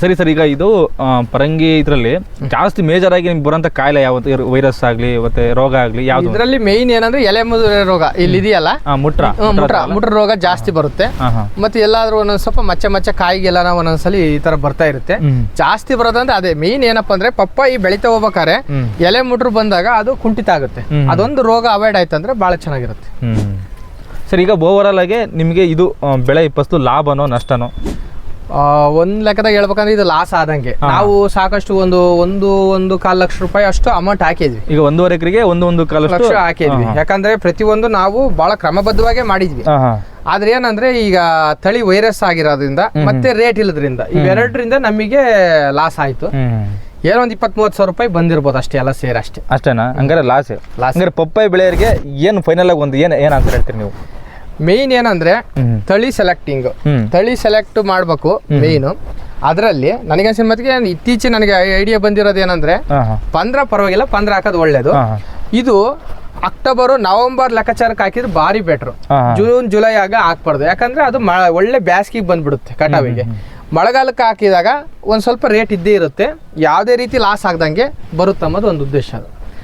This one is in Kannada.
ಸರಿ ಸರ್ ಈಗ ಇದು ಪರಂಗಿ ಇದರಲ್ಲಿ ಜಾಸ್ತಿ ಮೇಜರ್ ಆಗಿ ನಿಮ್ಗೆ ಬರೋಂಥ ಕಾಯಿಲೆ ಯಾವತ್ತು ವೈರಸ್ ಆಗಲಿ ಮತ್ತೆ ರೋಗ ಆಗಲಿ ಯಾವುದು? ಇದರಲ್ಲಿ ಮೇಯ್ನ್ ಏನಂದ್ರೆ ಎಲೆ ಮುದುರೆ ರೋಗ. ಇಲ್ಲಿ ಇದೆಯಲ್ಲ? ಮುಟ್ರ ಮುಟ್ರ ಮುಟ್ರ ರೋಗ. ಜಾಸ್ತಿ ಬರುತ್ತೆ. ಮತ್ತೆ ಎಲ್ಲಾದ್ರೂ ಒಂದೊಂದು ಸ್ವಲ್ಪ ಮಚ್ಚೆ ಮಚ್ಚೆ ಕಾಯಿಗೆಲ್ಲ ಒಂದೊಂದ್ಸಲಿ ಈ ತರ ಬರ್ತಾ ಇರುತ್ತೆ. ಜಾಸ್ತಿ ಬರೋದಂದ್ರೆ ಅದೇ ಮೇಯ್ನ್ ಏನಪ್ಪಾ ಅಂದ್ರೆ ಪಪ್ಪಾಯಿ ಬೆಳಿತಾ ಹೋಗ್ಬೇಕಾದ್ರೆ ಹ್ಮ್. ಎಲೆ ಮುಟ್ರು ಬಂದಾಗ ಅದು ಕುಂಠಿತ ಆಗುತ್ತೆ. ಅದೊಂದು ರೋಗ ಅವಾಯ್ಡ್ ಆಯ್ತು ಅಂದ್ರೆ ಬಹಳ ಚೆನ್ನಾಗಿರುತ್ತೆ ಸರಿ ಈಗ ಈಗ ಓವರಾಲ್ ಆಗಿ ನಿಮಗೆ ಇದು ಬೆಳೆ ಫಸ್ಟು ಲಾಭನೋ ನಷ್ಟನೋ? ಒಂದ್ ಲೆಕ್ಕದಾಗ ಹೇಳ್ಬೇಕಂದ್ರೆ ಇದು ಲಾಸ್ ಆದಂಗೆ. ನಾವು ಸಾಕಷ್ಟು ಒಂದು ಒಂದು ಒಂದು ಕಾಲ್ ಲಕ್ಷ ರೂಪಾಯಿ ಅಷ್ಟು ಅಮೌಂಟ್ ಹಾಕಿದ್ವಿ. ಈಗ ಒಂದೂವರೆ ಎಕರೆಗೆ ಒಂದು ಒಂದು ಕಾಲ್ ಲಕ್ಷ ಹಾಕಿದ್ವಿ. ಯಾಕಂದ್ರೆ ಪ್ರತಿಯೊಂದು ನಾವು ಬಹಳ ಕ್ರಮಬದ್ಧವಾಗಿ ಮಾಡಿದ್ವಿ. ಆದ್ರೆ ಏನಂದ್ರೆ ಈಗ ತಳಿ ವೈರಸ್ ಆಗಿರೋದ್ರಿಂದ ಮತ್ತೆ ರೇಟ್ ಇಲ್ಲದ್ರಿಂದ ಇವೆರಡರಿಂದ ನಮಗೆ ಲಾಸ್ ಆಯ್ತು. ಏನೋ ಒಂದು ಇಪ್ಪತ್ತ್ ಮೂವತ್ತು ಸಾವಿರ ರೂಪಾಯಿ ಬಂದಿರ್ಬೋದು ಅಷ್ಟೇ ಎಲ್ಲ ಸೇರಿ ಅಷ್ಟೇ. ಅಷ್ಟೇನಾ? ಹಂಗಾರೆ ಲಾಸ್ ಲಾಸ್ ಹಂಗಾರೆ ಪಪ್ಪಾಯಿ ಬೆಳೆಯರಿಗೆ ಏನು ಫೈನಲ್ ಆಗಿ ಒಂದು ಏನು ಏನು ಅಂತ ಹೇಳ್ತೀರಿ ನೀವು? ಮೇಯ್ನ್ ಏನಂದ್ರೆ ತಳಿ ಸೆಲೆಕ್ಟಿಂಗ್ ತಳಿ ಸೆಲೆಕ್ಟ್ ಮಾಡಬೇಕು ಮೇಯ್ನ್ ಅದರಲ್ಲಿ ನನಗನ್ಸಿದ ಮತ್ತೆ ಇತ್ತೀಚೆ ನನಗೆ ಐಡಿಯಾ ಬಂದಿರೋದು ಏನಂದ್ರೆ ಪಂದ್ರ ಪರವಾಗಿಲ್ಲ ಪಂದ್ರ ಹಾಕೋದು ಒಳ್ಳೇದು. ಇದು ಅಕ್ಟೋಬರ್ ನವೆಂಬರ್ ಲೆಕ್ಕಾಚಾರಕ್ಕೆ ಹಾಕಿದ್ರೆ ಭಾರಿ ಬೆಟ್ರು ಜೂನ್ ಜುಲೈ ಆಗ ಹಾಕ್ಬಾರ್ದು. ಯಾಕಂದ್ರೆ ಅದು ಒಳ್ಳೆ ಬ್ಯಾಸ್ಗಿಗೆ ಬಂದ್ಬಿಡುತ್ತೆ ಕಟಾವಿಗೆ. ಮಳೆಗಾಲಕ್ಕೆ ಹಾಕಿದಾಗ ಒಂದು ಸ್ವಲ್ಪ ರೇಟ್ ಇದ್ದೇ ಇರುತ್ತೆ. ಯಾವುದೇ ರೀತಿ ಲಾಸ್ ಆಗ್ದಂಗೆ ಬರುತ್ತೆ ಅನ್ನೋದು ಒಂದು ಉದ್ದೇಶ ಅದು.